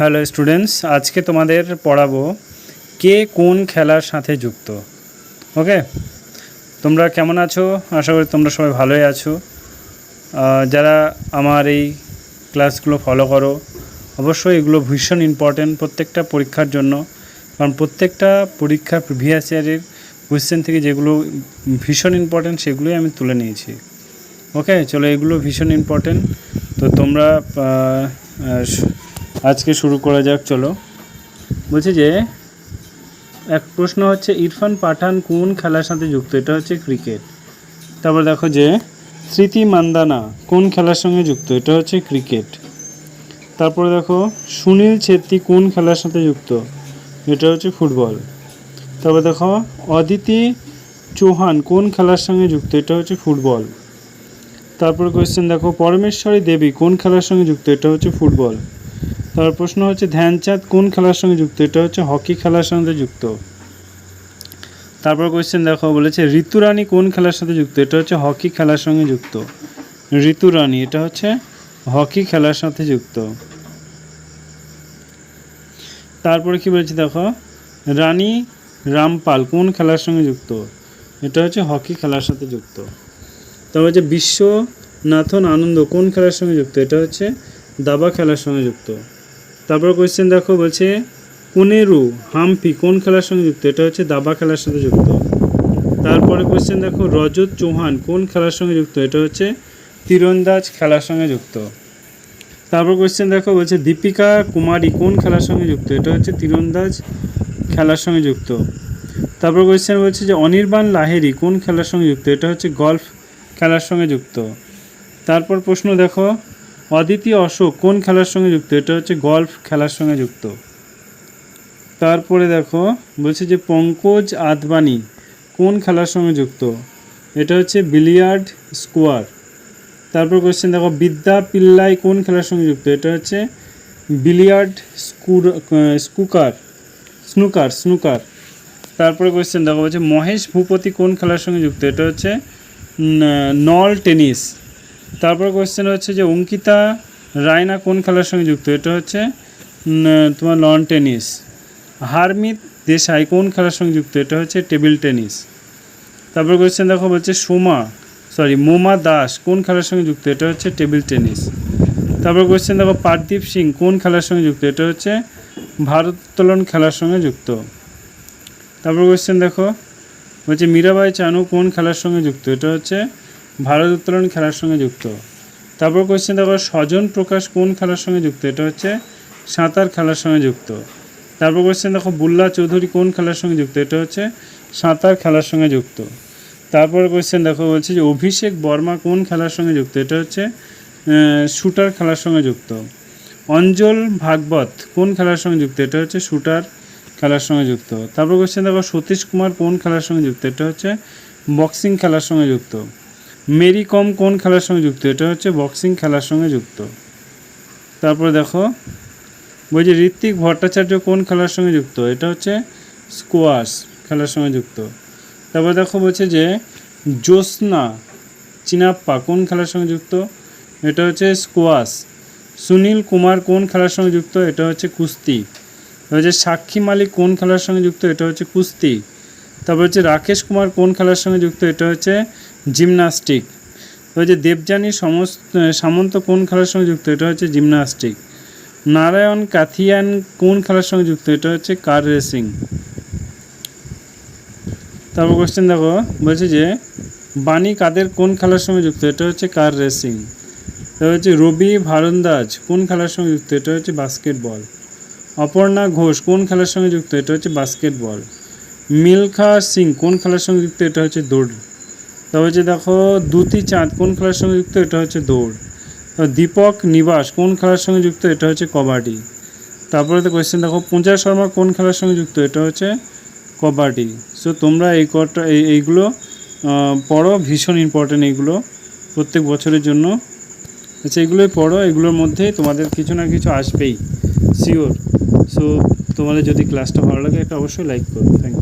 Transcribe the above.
Hello students, আজকে তোমাদের পড়াবো কে কোন খেলার সাথে যুক্ত। ওকে? তোমরা কেমন আছো? আশা করি তোমরা সবাই ভালোই আছো। যারা আমার এই ক্লাসগুলো ফলো করো, অবশ্যই এগুলো ভীষণ ইম্পর্ট্যান্ট প্রত্যেকটা পরীক্ষার জন্য। কারণ প্রত্যেকটা পরীক্ষার প্রিভিয়াস ইয়ারের কোয়েশ্চেন থেকে যেগুলো ভীষণ ইম্পর্ট্যান্ট সেগুলোই আমি তুলে নিয়েছি। ওকে? চলো এগুলো ভীষণ ইম্পর্ট্যান্ট তো তোমরা আজকে শুরু করা যাক, চলো। বলছি যে, এক প্রশ্ন হচ্ছে, ইরফান পাঠান কোন খেলার সাথে যুক্ত? এটা হচ্ছে ক্রিকেট। তারপর দেখো যে, স্মৃতি মান্দানা কোন খেলার সঙ্গে যুক্ত? এটা হচ্ছে ক্রিকেট। তারপরে দেখো, সুনীল ছেত্রী কোন খেলার সাথে যুক্ত? এটা হচ্ছে ফুটবল। তারপর দেখো, অদিতি চৌহান কোন খেলার সঙ্গে যুক্ত? এটা হচ্ছে ফুটবল। তারপরে কোয়েশ্চেন দেখো, পরমেশ্বরী দেবী কোন খেলার সঙ্গে যুক্ত? এটা হচ্ছে ফুটবল। তার প্রশ্ন হচ্ছে, ধ্যানচাঁদ কোন খেলার সঙ্গে যুক্ত? এটা হচ্ছে হকি খেলার সঙ্গে যুক্ত। তারপর কোয়েশ্চেন দেখো, বলেছে ঋতুরানী কোন খেলার সাথে যুক্ত? এটা হচ্ছে হকি খেলার সঙ্গে যুক্ত। ঋতুরানী এটা হচ্ছে হকি খেলার সাথে যুক্ত। তারপরে কি বলেছে দেখো রানী রামপাল কোন খেলার সঙ্গে যুক্ত? এটা হচ্ছে হকি খেলার সাথে যুক্ত। তারপর হচ্ছে বিশ্বনাথন আনন্দ কোন খেলার সঙ্গে যুক্ত? এটা হচ্ছে দাবা খেলার সঙ্গে যুক্ত। তারপর কোয়েশ্চেন দেখো বলছে পুনেরু হাম্পি কোন খেলার সঙ্গে যুক্ত? এটা হচ্ছে দাবা খেলার সাথে যুক্ত। তারপরে কোয়েশ্চেন দেখো, রজত চৌহান কোন খেলার সঙ্গে যুক্ত? এটা হচ্ছে তীরন্দাজ খেলার সঙ্গে যুক্ত। তারপর কোয়েশ্চেন দেখো বলছে, দীপিকা কুমারী কোন খেলার সঙ্গে যুক্ত? এটা হচ্ছে তীরন্দাজ খেলার সঙ্গে যুক্ত। তারপর কোয়েশ্চেন বলছে যে, অনির্বাণ লাহেরি কোন খেলার সঙ্গে যুক্ত? এটা হচ্ছে গলফ খেলার সঙ্গে যুক্ত। তারপর প্রশ্ন দেখো অদিতি অশোক কোন খেলার সঙ্গে যুক্ত? এটা হচ্ছে গলফ খেলার সঙ্গে যুক্ত। তারপরে দেখো, বলছে যে পঙ্কজ আদবানি কোন খেলার সঙ্গে যুক্ত? এটা হচ্ছে বিলিয়ার্ড স্কোয়ার। তারপর কোয়েশ্চেন দেখো, বিদ্যা পিল্লাই কোন খেলার সঙ্গে যুক্ত? এটা হচ্ছে বিলিয়ার্ড স্কুর স্কুকার, স্নুকার স্নুকার। তারপরে কোয়েশ্চেন দেখো, বলছে মহেশ ভূপতি কোন খেলার সঙ্গে যুক্ত? এটা হচ্ছে নল টেনিস। তারপর কোয়েশ্চেন হচ্ছে যে, অঙ্কিতা রায়না কোন খেলার সঙ্গে যুক্ত? এটা হচ্ছে তোমার লন টেনিস হারমিত দেশাই কোন খেলার সঙ্গে যুক্ত? এটা হচ্ছে টেবিল টেনিস তারপর কোয়েশ্চেন দেখো বলছে, সোমা সরি মোমা দাস কোন খেলার সঙ্গে যুক্ত? এটা হচ্ছে টেবিল টেনিস তারপর কোয়েশ্চেন দেখো, পার্দীপ সিং কোন খেলার সঙ্গে যুক্ত? এটা হচ্ছে ভারোত্তোলন খেলার সঙ্গে যুক্ত. তারপর কোয়েশ্চেন দেখো, বলছে, মীরাবাই চানু কোন খেলার সঙ্গে যুক্ত? এটা হচ্ছে ভারত উত্তোলন খেলার সঙ্গে যুক্ত তারপর কোয়েশ্চেন দেখো স্বজন প্রকাশ কোন খেলার সঙ্গে যুক্ত এটা হচ্ছে সাঁতার খেলার সঙ্গে যুক্ত তারপর কোয়েশ্চেন দেখো বুল্লা চৌধুরী কোন খেলার সঙ্গে যুক্ত এটা হচ্ছে সাঁতার খেলার সঙ্গে যুক্ত তারপর কোয়েশ্চেন দেখো বলছে যে অভিষেক বর্মা কোন খেলার সঙ্গে যুক্ত এটা হচ্ছে শুটার খেলার সঙ্গে যুক্ত অঞ্জল ভাগবত কোন খেলার সঙ্গে যুক্ত এটা হচ্ছে শুটার খেলার সঙ্গে যুক্ত তারপর কোয়েশ্চেন দেখো সতীশ কুমার কোন খেলার সঙ্গে যুক্ত এটা হচ্ছে বক্সিং খেলার সঙ্গে যুক্ত মেরি কম কোন খেলার সঙ্গে যুক্ত? এটা হচ্ছে বক্সিং খেলার সঙ্গে যুক্ত। তারপরে দেখো, বলছি ঋত্বিক ভট্টাচার্য কোন খেলার সঙ্গে যুক্ত? এটা হচ্ছে স্কোয়াশ খেলার সঙ্গে যুক্ত। তারপর দেখো বলছে যে জ্যোৎস্না চিনাপ্পা কোন খেলার সঙ্গে যুক্ত? এটা হচ্ছে স্কোয়াশ সুনীল কুমার কোন খেলার সঙ্গে যুক্ত? এটা হচ্ছে কুস্তি। হচ্ছে সাক্ষী মালিক কোন খেলার সঙ্গে যুক্ত? এটা হচ্ছে কুস্তি। তারপর হচ্ছে রাকেশ কুমার কোন খেলার সঙ্গে যুক্ত? এটা হচ্ছে জিমনাস্টিক। হচ্ছে দেবযানী সমস্ত, সামন্ত কোন খেলার সঙ্গে যুক্ত? এটা হচ্ছে জিমনাস্টিক। নারায়ণ কাথিয়ান কোন খেলার সঙ্গে যুক্ত? এটা হচ্ছে কার রেসিং। তারপর কোশ্চেন দেখো, বলছে যে বাণী কাদের কোন খেলার সঙ্গে যুক্ত? এটা হচ্ছে কার রেসিং। তারপর হচ্ছে রবি ভারন্দাজ কোন খেলার সঙ্গে যুক্ত? এটা হচ্ছে বাস্কেটবল। অপর্ণা ঘোষ কোন খেলার সঙ্গে যুক্ত? এটা হচ্ছে বাস্কেটবল। মিলখা সিং কোন খেলার সঙ্গে যুক্ত, এটা হচ্ছে দৌড়। তারপর হচ্ছে দেখো দ্যুতি চাঁদ কোন খেলার সঙ্গে যুক্ত, এটা হচ্ছে দৌড়। দীপক, নিবাস কোন খেলার সঙ্গে যুক্ত, এটা হচ্ছে কবাডি। তারপরে তো কোয়েশ্চেন দেখো, পূজা শর্মা কোন খেলার সঙ্গে যুক্ত, এটা হচ্ছে কবাডি। সো তোমরা এই কটা, এই, এইগুলো পড়ো, ভীষণ ইম্পর্টেন্ট এইগুলো প্রত্যেক বছরের জন্য। আচ্ছা এগুলোই পড়ো, এগুলোর মধ্যে তোমাদের কিছু না কিছু আসবেই শিওর সো তোমাদের যদি ক্লাসটা ভালো লাগে একটা অবশ্যই লাইক করো। থ্যাংক